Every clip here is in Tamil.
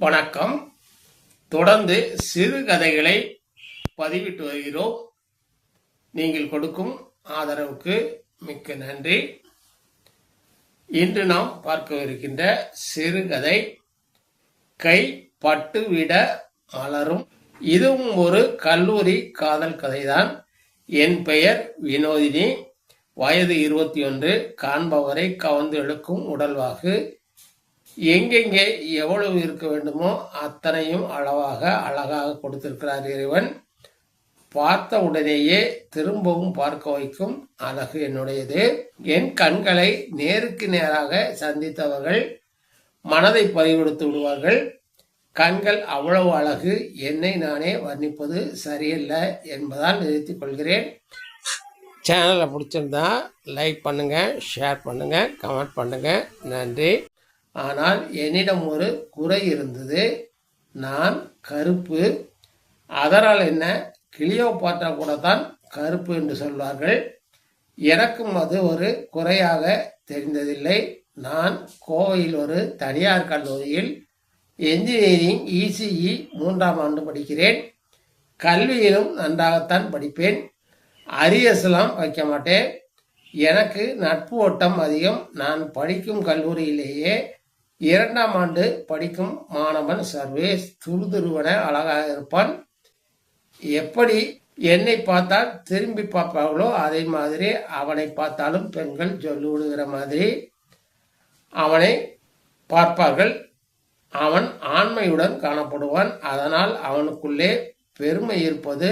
வணக்கம். தொடர்ந்து சிறுகதைகளை பதிவிட்டு வருகிறோம். நீங்கள் கொடுக்கும் ஆதரவுக்கு மிக்க நன்றி. இன்று நாம் பார்க்கவிருக்கின்ற சிறுகதை கை பட்டுவிட அலரும் இதுவும் ஒரு கல்லூரி காதல் கதைதான். என் பெயர் வினோதினி. வயது இருபத்தி ஒன்று. காண்பவரை கவர்ந்து இழுக்கும் உடல்வாகு எங்கெங்கே எவ்வளவு இருக்க வேண்டுமோ அத்தனையும் அளவாக அழகாக கொடுத்திருக்கிறார் இறைவன். பார்த்த உடனேயே திரும்பவும் பார்க்க வைக்கும் அழகு என்னுடையது. என் கண்களை நேருக்கு நேராக சந்தித்தவர்கள் மனதை பறிகொடுத்து விடுவார்கள். கண்கள் அவ்வளவு அழகு என்னை நானே வர்ணிப்பது சரியல்ல என்பதால் நிறுத்திக் கொள்கிறேன். சேனலை பிடிச்சிருந்தா லைக் பண்ணுங்கள் ஷேர் பண்ணுங்கள் கமெண்ட் பண்ணுங்கள் நன்றி. ஆனால் என்னிடம் ஒரு குறை இருந்தது. நான் கருப்பு. அதனால் என்ன? கிளியோ பாட்டா கூட தான் கருப்பு என்று சொல்வார்கள். எனக்கும் அது ஒரு குறையாக தெரிந்ததில்லை. நான் கோவையில் ஒரு தனியார் கல்லூரியில் என்ஜினியரிங் இசிஇ மூன்றாம் ஆண்டு படிக்கிறேன். கல்வியிலும் நன்றாகத்தான் படிப்பேன். அரியஸ்லாம் வைக்க மாட்டேன். எனக்கு நட்பு ஓட்டம் அதிகம். நான் படிக்கும் கல்லூரியிலேயே இரண்டாம் ஆண்டு படிக்கும் மாணவன் சர்வேஸ் துருதுருவன அழகாக இருப்பான். எப்படி என்னை பார்த்தால் திரும்பி பார்ப்பார்களோ அதே மாதிரி அவனை பார்த்தாலும் பெண்கள் சொல்லி விடுகிற மாதிரி அவனை பார்ப்பார்கள். அவன் ஆண்மையுடன் காணப்படுவான். அதனால் அவனுக்குள்ளே பெருமை இருப்பது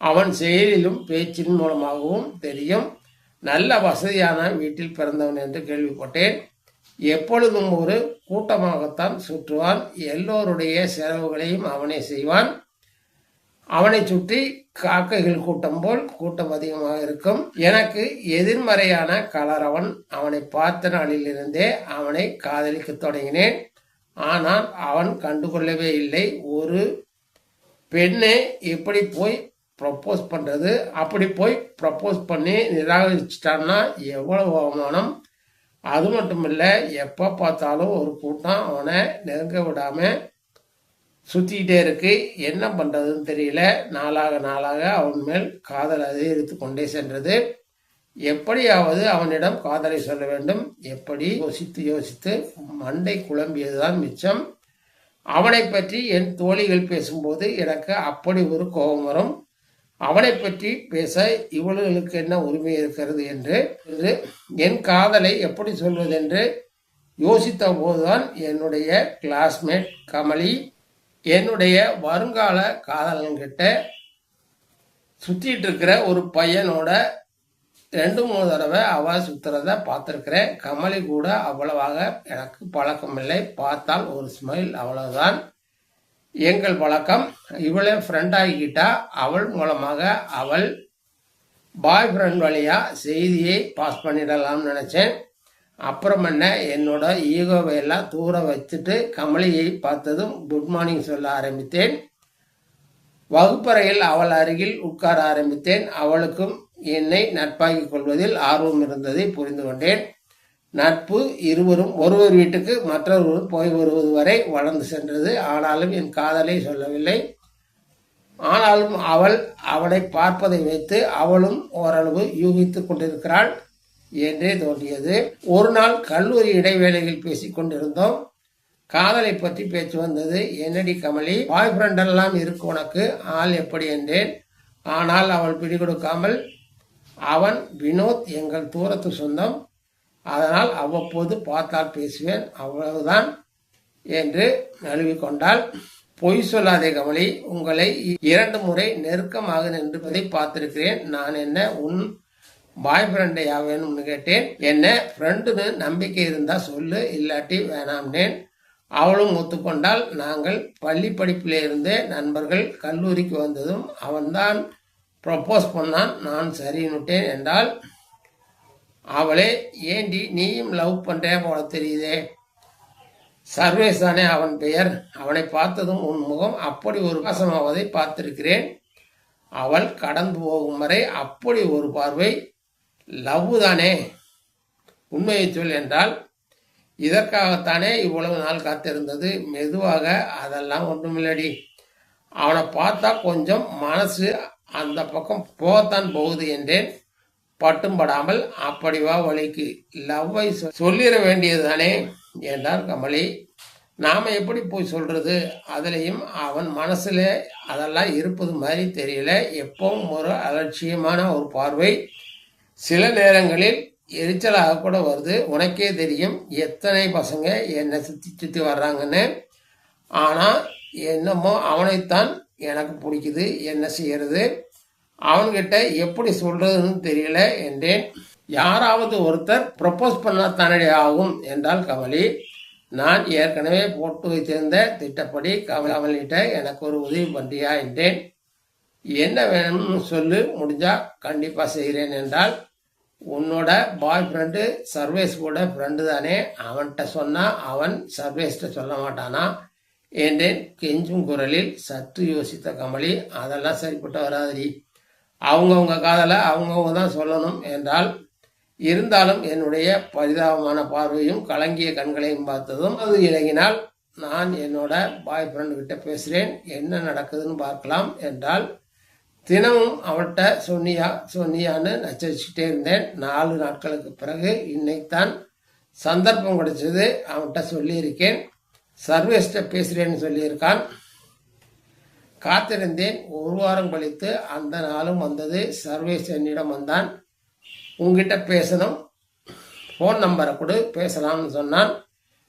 அவன் செயலிலும் பேச்சின் மூலமாகவும் தெரியும். நல்ல வசதியான வீட்டில் பிறந்தவன் என்று கேள்விப்பட்டேன். எப்பொழுதும் ஒரு கூட்டமாகத்தான் சுற்றுவான். எல்லோருடைய செலவுகளையும் அவனே செய்வான். அவனை சுற்றி காக்கைகள் கூட்டம் போல் கூட்டம் அதிகமாக இருக்கும். எனக்கு எதிர்மறையான கலரவன் அவனை. பார்த்த நாளிலிருந்தே அவனை காதலிக்க தொடங்கினேன். ஆனால் அவன் கண்டுகொள்ளவே இல்லை. ஒரு பெண்ணை எப்படி போய் ப்ரப்போஸ் பண்ணுறது அப்படி போய் ப்ரப்போஸ் பண்ணி நிராகரிச்சிட்டான்னா எவ்வளவு அவமானம். அது மட்டும் இல்லை எப்போ பார்த்தாலும் ஒரு கூட்டம் அவனை நெருங்க விடாமல் சுற்றிக்கிட்டே இருக்கு. என்ன பண்ணுறதுன்னு தெரியல. நாளாக நாளாக அவன் மேல் காதல் அதிகரித்து கொண்டே சென்றது. எப்படியாவது அவனிடம் காதலை சொல்ல வேண்டும். எப்படி? யோசித்து யோசித்து மண்டை குழம்பியதுதான் மிச்சம். அவனை பற்றி என் தோழிகள் பேசும்போது எனக்கு அப்படி ஒரு கோபம் வரும். அவனை பற்றி பேச இவளுகளுக்கு என்ன உரிமை இருக்கிறது என்று என்று என் காதலை எப்படி சொல்வதென்று யோசித்த போதுதான் என்னுடைய கிளாஸ்மேட் கமலி என்னுடைய வருங்கால காதலன்கிட்ட சுற்றிட்டு இருக்கிற ஒரு பையனோட ரெண்டு மூணு தடவை அவ சுத்துறத பார்த்துருக்கிறேன். கமலி கூட அவ்வளவாக எனக்கு பழக்கம் இல்லை பார்த்தால் ஒரு ஸ்மைல் அவ்வளவுதான். எங்கள் வழக்கம் இவளே ஃப்ரெண்ட் ஆகிக்கிட்டா அவள் மூலமாக அவள் பாய் ஃப்ரெண்ட் வழியாக செய்தியை பாஸ் பண்ணிடலாம்னு நினச்சேன். அப்புறம் என்ன என்னோட ஈகோவை எல்லாம் தூர வச்சுட்டு கமலியை பார்த்ததும் குட் மார்னிங் சொல்ல ஆரம்பித்தேன். வகுப்பறையில் அவள் அருகில் உட்கார ஆரம்பித்தேன். அவளுக்கும் என்னை நட்பாகிக் கொள்வதில் ஆர்வம் இருந்ததை புரிந்து கொண்டேன். நட்பு இருவரும் ஒருவர் வீட்டுக்கு மற்றொருவர் போய் வருவது வரை வளர்ந்து சென்றது. ஆனாலும் என் காதலை சொல்லவில்லை. ஆனாலும் அவள் அவனை பார்ப்பதை வைத்து அவளும் ஓரளவு யூகித்துக் கொண்டிருக்கிறாள் என்றே தோன்றியது. ஒரு நாள் கல்லூரி இடைவேளையில் பேசிக் கொண்டிருந்தோம். காதலை பற்றி பேச்சு வந்தது. என்னடி கமலி பாய் ஃப்ரெண்டெல்லாம் இருக்கு உனக்கு. ஆள் எப்படி? என்றேன். ஆனால் அவள் பிடி கொடுக்காமல் அவன் வினோத் எங்கள் தூரத்து சொந்தம். அதனால் அவ்வப்போது பார்த்தால் பேசுவேன். அவ்வளவுதான் என்று நழுவி கொண்டால் பொய் சொல்லாதே கமலி உங்களை இரண்டு முறை நெருக்கமாக நின்றுவதை பார்த்திருக்கிறேன். நான் என்ன உன் பாய் ஃப்ரெண்டை வேணும்னு கேட்டேன். என்ன ஃப்ரெண்டுன்னு நம்பிக்கை இருந்தா சொல்லு இல்லாட்டி வேணாம்னேன். அவளும் ஒத்துக்கொண்டால் நாங்கள் பள்ளி படிப்பிலே இருந்தே நண்பர்கள் கல்லூரிக்கு வந்ததும் அவன்தான் ப்ரப்போஸ் பண்ணான். நான் சரின்னுட்டேன் என்றால் அவளே ஏண்டி நீயும் லவ் பண்ணுறே போல தெரியுதே? சர்வேஸ் தானே அவன் பெயர். அவனை பார்த்ததும் உன் முகம் அப்படி ஒரு வாசமாவதை பார்த்திருக்கிறேன். அவள் கடந்து போகும் வரை அப்படி ஒரு பார்வை லவ் தானே? உண்மையை சொல் என்றால் இதற்காகத்தானே இவ்வளவு நாள் காத்திருந்தது. மெதுவாக அதெல்லாம் ஒன்றுமில்லடி. அவனை பார்த்தா கொஞ்சம் மனசு அந்த பக்கம் போகத்தான் போகுது என்றேன். பட்டும் படாமல் அப்படி வா வழிக்கு. லவ்வை சொ- சொல்லிட வேண்டியதுதானே? என்றார் கமலி. நாம் எப்படி போய் சொல்கிறது அதுலேயும் அவன் மனசில் அதெல்லாம் இருப்பது மாதிரி தெரியல. எப்பவும் ஒரு அலட்சியமான ஒரு பார்வை. சில நேரங்களில் எரிச்சலாக கூட வருது. உனக்கே தெரியும் எத்தனை பசங்க என்னை சுற்றி சுற்றி வர்றாங்கன்னு. ஆனால் என்னமோ அவனைத்தான் எனக்கு பிடிக்குது. என்ன செய்கிறது அவன்கிட்ட எப்படி சொல்றதுன்னு தெரியல என்றேன். யாராவது ஒருத்தர் ப்ரப்போஸ் பண்ணால் தானடி ஆகும் என்றால் கமலி நான் ஏற்கனவே போட்டு வைத்திருந்த திட்டப்படி கமலிட்ட எனக்கு ஒரு உதவி பண்றியா என்றேன். என்ன வேணும்னு சொல்லு முடிஞ்சா கண்டிப்பாக செய்கிறேன் என்றால் உன்னோட பாய் ஃப்ரெண்டு சர்வேஸ் கூட ஃப்ரெண்டு தானே அவன்கிட்ட சொன்னால் அவன் சர்வேஸ்கிட்ட சொல்ல மாட்டானா என்றேன். கெஞ்சும் குரலில் சற்று யோசித்த கமலி அதெல்லாம் சரிப்பட்டு வராதடி. அவங்கவுங்க காதலை அவங்கவுங்க தான் சொல்லணும் என்றால் இருந்தாலும் என்னுடைய பரிதாபமான பார்வையும் கலங்கிய கண்களையும் பார்த்ததும் அது இறங்கினால் நான் என்னோட பாய் ஃப்ரெண்டு கிட்ட பேசுகிறேன் என்ன நடக்குதுன்னு பார்க்கலாம் என்றால் தினமும் அவட்ட சொன்னியா சொன்னியான்னு நச்சரிச்சுக்கிட்டே இருந்தேன். நாலு நாட்களுக்கு பிறகு இன்னைக்குத்தான் சந்தர்ப்பம் கிடைச்சது. அவன்கிட்ட சொல்லியிருக்கேன். சர்வேஸ்ட்டை பேசுகிறேன்னு சொல்லியிருக்கான். காத்திருந்தேன். ஒரு வாரம் கழித்து அந்த நாளும் வந்தது. சர்வேஸ் என்னிடம் வந்தான். உங்ககிட்ட பேசணும். ஃபோன் நம்பரை கொடு. பேசலாம்னு சொன்னான்.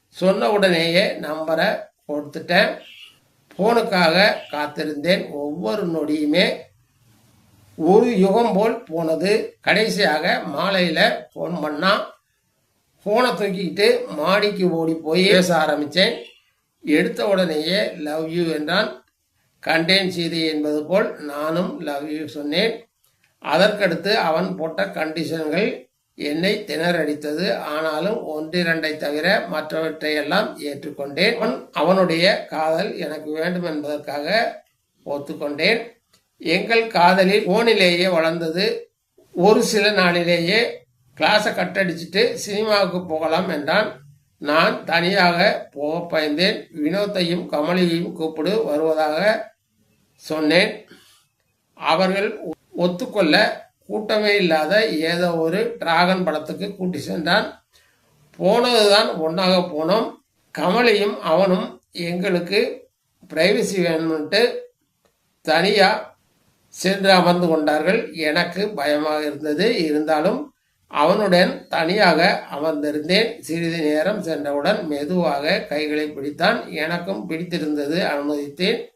சொன்ன உடனேயே நம்பரை கொடுத்துட்டேன். ஃபோனுக்காக காத்திருந்தேன். ஒவ்வொரு நொடியுமே ஒரு யுகம் போல் போனது. கடைசியாக மாலையில் ஃபோன் பண்ணால் ஃபோனை தூக்கிக்கிட்டு மாடிக்கு ஓடி போய் பேச ஆரம்பித்தேன் எடுத்த உடனேயே லவ் யூ என்றான். கண்டேன் சீதை என்பது போல் நானும் லவ் யூ சொன்னேன். அதற்கடுத்து அவன் போட்ட கண்டிஷன்கள் என்னை திணறடித்தது. ஆனாலும் ஒன்றிரண்டை தவிர மற்றவற்றையெல்லாம் ஏற்றுக்கொண்டேன். அவன் அவனுடைய காதல் எனக்கு வேண்டும் என்பதற்காக ஒத்துக்கொண்டேன். எங்கள் காதலில் போனிலேயே வளர்ந்தது. ஒரு சில நாளிலேயே கிளாஸை கட்டடிச்சிட்டு சினிமாவுக்கு போகலாம் என்றான். நான் தனியாக போக பயந்தேன். வினோத்தையும் கமலியையும் கூப்பிடு வருவதாக சொன்னேன். அவர்கள் ஒத்துக்கொள்ள கூட்டமே இல்லாத ஏதோ ஒரு டிராகன் படத்துக்கு கூட்டி சென்றான். போனதுதான் ஒன்றாக போனோம். கமலியும் அவனும் எங்களுக்கு பிரைவசி வேணும்ட்டு தனியாக சென்று அமர்ந்து கொண்டார்கள். எனக்கு பயமாக இருந்தது. இருந்தாலும் அவனுடன் தனியாக அமர்ந்திருந்தேன். சிறிது நேரம் சென்றவுடன் மெதுவாக கைகளை பிடித்தான். எனக்கும் பிடித்திருந்தது அனுமதித்தேன்.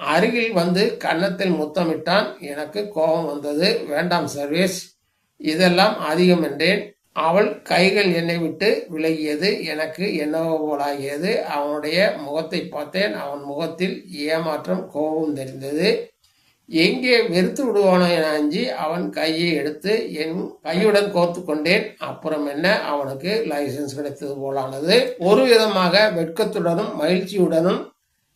அருகில் வந்து கன்னத்தில் முத்தமிட்டான். எனக்கு கோபம் வந்தது. வேண்டாம் சர்வேஷ் இதெல்லாம் அதிகம் என்றேன். அவள் கைகள் என்னை விட்டு விலகியது. எனக்கு என்னவோ போலாகியது. அவனுடைய முகத்தை பார்த்தேன். அவன் முகத்தில் ஏமாற்றம் கோபம் தெரிந்தது. எங்கே வெறுத்து விடுவானோ என அஞ்சி அவன் கையை எடுத்து என் கையுடன் கோர்த்து கொண்டேன். அப்புறம் என்ன? அவனுக்கு லைசன்ஸ் கிடைத்தது போலானது. ஒரு விதமாக வெட்கத்துடனும் மகிழ்ச்சியுடனும்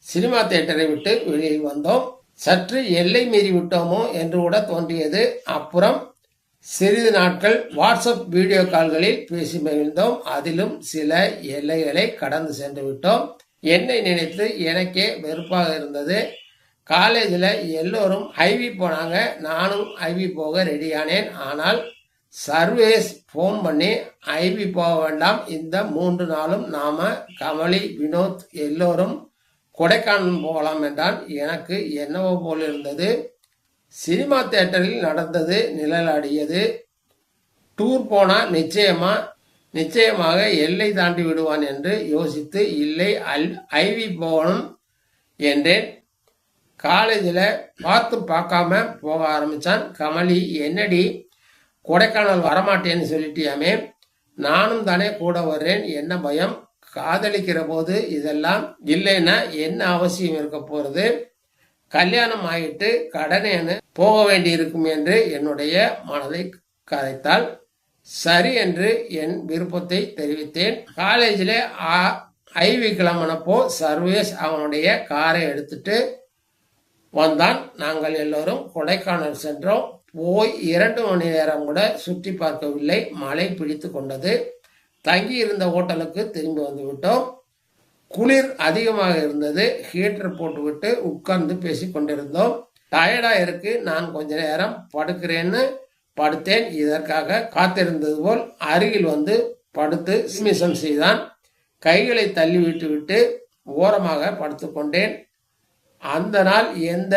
சினிமா தியேட்டரை விட்டு வெளியில் வந்தோம். சற்று எல்லை மீறி விட்டோமோ என்று கூட தோன்றியது. அப்புறம் சிறிது நாட்கள் வாட்ஸ்அப் வீடியோ கால்களில் பேசி மகிழ்ந்தோம். அதிலும் சில எல்லைகளை கடந்து சென்று விட்டோம். என்னை நினைத்து எனக்கே வெறுப்பாக இருந்தது. காலேஜில் எல்லோரும் ஐவி போனாங்க. நானும் ஐவி போக ரெடியானேன். ஆனால் சர்வேஸ் ஃபோன் பண்ணி ஐவி போக வேண்டாம். இந்த மூன்று நாளும் நாம கமலி வினோத் எல்லோரும் கொடைக்கானல் போகலாம் என்றான் எனக்கு என்னவோ போல் இருந்தது. சினிமா தேட்டரில் நடந்தது நிழலாடியது. டூர் போனால் நிச்சயமா நிச்சயமாக எல்லை தாண்டி விடுவான் என்று யோசித்து இல்லை அல் ஐவி போகணும் என்றேன். காலேஜில் பார்த்து பார்க்காம போக ஆரம்பித்தான் கமலி என்னடி கொடைக்கானல் வரமாட்டேன்னு சொல்லிட்டியாமே? நானும் தானே கூட வர்றேன். என்ன பயம்? காதலிக்கிற போது இதெல்லாம் இல்லைன்னா என்ன அவசியம் இருக்க போறது? கல்யாணம் ஆகிட்டு கடனேன்னு போக வேண்டியிருக்கும் என்று என்னுடைய மனதை கரைத்தால் சரி என்று என் விருப்பத்தை தெரிவித்தேன். காலேஜில் ஐவி கிளம்பினப்போ சர்வேஸ் அவனுடைய காரை எடுத்துட்டு வந்தான். நாங்கள் எல்லோரும் கொடைக்கானல் சென்றோம். போய் இரண்டு மணி நேரம் கூட சுற்றி பார்க்கவில்லை. மழை பிடித்து கொண்டது. தங்கி இருந்த ஹோட்டலுக்கு திரும்பி வந்து விட்டோம் குளிர் அதிகமாக இருந்தது. ஹீட்டர் போட்டுவிட்டு உட்கார்ந்து பேசி கொண்டிருந்தோம் டயர்டாக இருக்கு. நான் கொஞ்ச நேரம் படுக்கிறேன்னு படுத்தேன். இதற்காக காத்திருந்தது போல் அருகில் வந்து படுத்து சிமிசம் செய்தான். கைகளை தள்ளி விட்டு விட்டு ஓரமாக படுத்துக்கொண்டேன். அந்த நாள் எந்த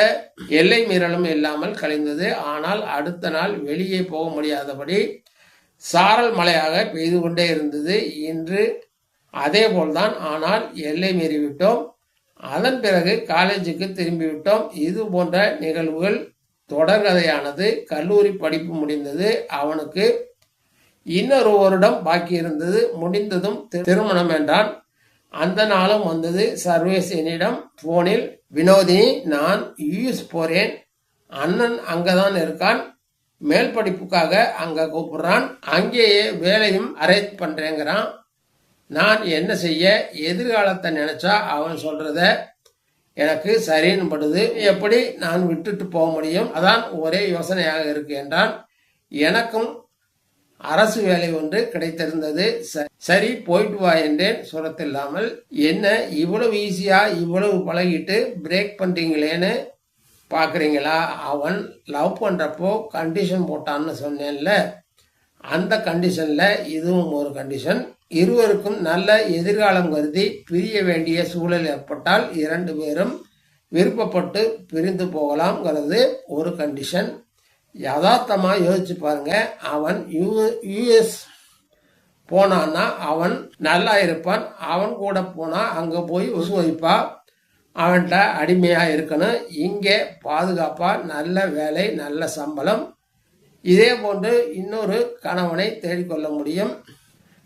எல்லை மீறலும் இல்லாமல் கழிந்தது ஆனால் அடுத்த நாள் வெளியே போக முடியாதபடி சாரல் மழையாக பெய்து கொண்டே இருந்தது. இன்று அதே போல்தான். ஆனால் எல்லை மீறிவிட்டோம் அதன் பிறகு காலேஜுக்கு திரும்பிவிட்டோம் இது போன்ற நிகழ்வுகள் தொடர்கதையானது. கல்லூரி படிப்பு முடிந்தது. அவனுக்கு இன்னொரு வருடம் பாக்கி இருந்தது. முடிந்ததும் திருமணம் என்றான். அந்த நாளும் வந்தது. சர்வேஸ் என்னிடம் போனில் வினோதினி நான் யூஎஸ் போறேன். அண்ணன் அங்கதான் இருக்கான். மேல் படிப்புக்காக அங்க கூப்பிடுறான். அங்கேயே வேலையும் அரேஞ்ச் பண்றேங்கிறான். நான் என்ன செய்ய எதிர்காலத்தை நினைச்சா அவன் சொல்றத எனக்கு சரின்னு படுது. எப்படி நான் விட்டுட்டு போக முடியும்? அதான் ஒரே யோசனையாக இருக்கு என்றான். எனக்கும் அரசு வேலை ஒன்று கிடைத்திருந்தது. ச- சரி போயிட்டு வா என்றேன். சுரத்தில்லாமல் என்ன இவ்வளவு ஈஸியா இவ்வளவு பழகிட்டு பிரேக் பண்றீங்களேன்னு பார்க்குறீங்களா? அவன் லவ் பண்ணுறப்போ கண்டிஷன் போட்டான்னு சொன்னேன்ல. அந்த கண்டிஷனில் இதுவும் ஒரு கண்டிஷன் இருவருக்கும் நல்ல எதிர்காலம் கருதி பிரிய வேண்டிய சூழல் ஏற்பட்டால் இரண்டு பேரும் விருப்பப்பட்டு பிரிந்து போகலாம்ங்கிறது ஒரு கண்டிஷன் யதார்த்தமாக யோசிச்சு பாருங்க. அவன் யூ யூஎஸ் போனான்னா அவன் நல்லா இருப்பான். அவன் கூட போனால் அங்கே போய் உசு வைப்பா அவன்கிட்ட அடிமையாக இருக்கணும். இங்கே பாதுகாப்பாக நல்ல வேலை நல்ல சம்பளம். இதே போன்று இன்னொரு கணவனை தேடிக்கொள்ள முடியும்.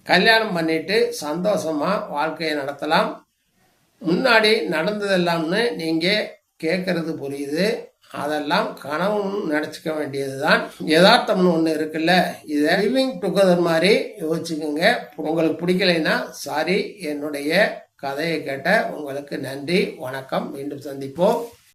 கல்யாணம் பண்ணிட்டு சந்தோஷமா வாழ்க்கையை நடத்தலாம். முன்னாடி நடந்ததெல்லாம்னு நீங்கள் கேட்கறது புரியுது. அதெல்லாம் கனவுன்னு நினச்சிக்க வேண்டியது தான் யதார்த்தம்னு ஒன்று இருக்குல்ல. இதை லிவிங் டுகெதர் மாதிரி யோசிச்சுக்கோங்க. உங்களுக்கு பிடிக்கலைன்னா சாரி என்னுடைய கதையை கேட்ட உங்களுக்கு நன்றி வணக்கம். மீண்டும் சந்திப்போம்.